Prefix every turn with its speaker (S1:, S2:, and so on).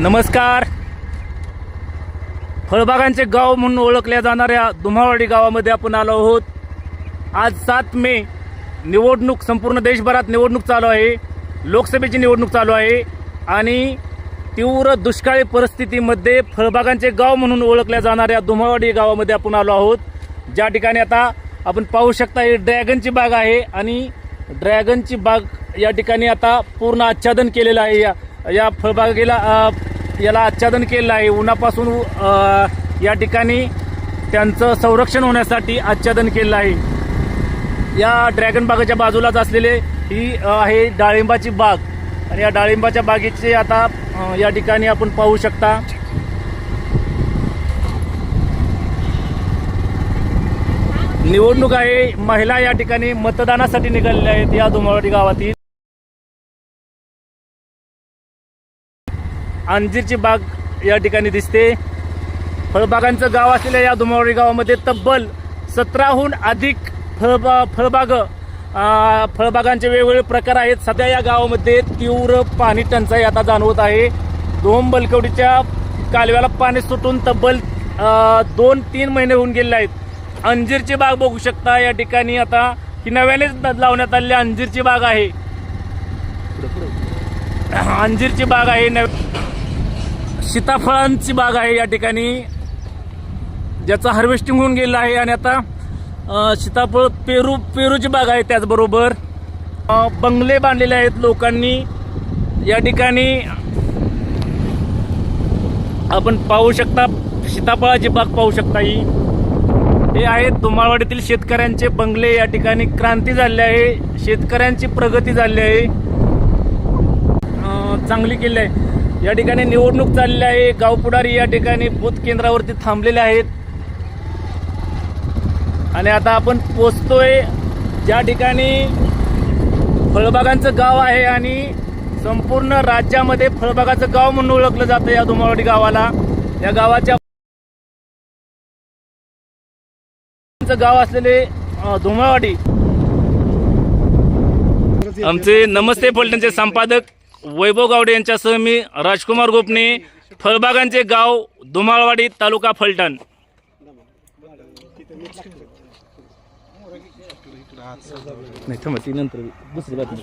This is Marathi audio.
S1: नमस्कार. फळबागांचे गाव म्हणून ओळखल्या जाणाऱ्या दुमावाडी गावामध्ये आपण आलो आहोत. आज सात मे निवडणूक संपूर्ण देशभरात निवडणूक चालू आहे. लोकसभेची निवडणूक चालू आहे. आणि तीव्र दुष्काळी परिस्थितीमध्ये फळबागांचे गाव म्हणून ओळखल्या जाणाऱ्या दुमावाडी गावामध्ये आपण आलो आहोत. ज्या ठिकाणी आता आपण पाहू शकता ही ड्रॅगनची बाग आहे. आणि ड्रॅगनची बाग या ठिकाणी आता पूर्ण आच्छादन केलेलं आहे. या या फळबागेला याला आच्छादन केलेलं आहे. उन्हापासून या ठिकाणी त्यांचं संरक्षण होण्यासाठी आच्छादन केलेलं आहे. या ड्रॅगन बागेच्या बाजूलाच असलेले ही आहे डाळिंबाची बाग. आणि या डाळिंबाच्या बागेचे आता या ठिकाणी आपण पाहू शकता. निवडणूक आहे. महिला या ठिकाणी मतदानासाठी निघालेल्या आहेत या दुमावडी गावातील. अंजीरची बाग या ठिकाणी दिसते. फळबागांचं गाव असलेल्या या दुमावळी गावामध्ये तब्बल सतराहून अधिक फळबा फळबाग फळबागांचे वेगवेगळे प्रकार आहेत. सध्या या गावामध्ये तीव्र पाणी टंचाई आता जाणवत आहे. दोन बलकवडीच्या कालव्याला पाणी सुटून तब्बल दोन तीन महिने होऊन गेले आहेत. अंजीरची बाग बघू शकता. या ठिकाणी आता ही नव्यानेच लावण्यात आलेली अंजीरची बाग आहे. अंजीरची बाग आहे नव सीताफळांची बाग आहे या ठिकाणी. ज्याचं हार्वेस्टिंग होऊन गेलं आहे आणि आता सीताफळ पेरू पेरूची बाग आहे त्याचबरोबर. बंगले बांधलेले आहेत लोकांनी. या ठिकाणी आपण पाहू शकता सीताफळाची बाग पाहू शकता ही. हे आहेत धुमाळवाडीतील शेतकऱ्यांचे बंगले. या ठिकाणी क्रांती झाली आहे शेतकऱ्यांची प्रगती झाली आहे. चांगली केली आहे. या ठिकाणी निवडणूक चाललेली आहे. गाव पुढारी या ठिकाणी बूथ केंद्रावरती थांबलेले आहेत. आणि आता आपण पोचतोय ज्या ठिकाणी फळबागांचं गाव आहे आणि संपूर्ण राज्यामध्ये फळबागाचं गाव म्हणून ओळखलं जातं या दुमावडी गावाला. या गावाच्या गाव असलेले धुमावाडी आमचे नमस्ते फलटणचे संपादक वैभव गावडे यांच्यासह मी राजकुमार गोपणे फळबागांचे गाव धुमाळवाडी तालुका फलटण. नाही थांबा ती नंतर दुसरी बातमी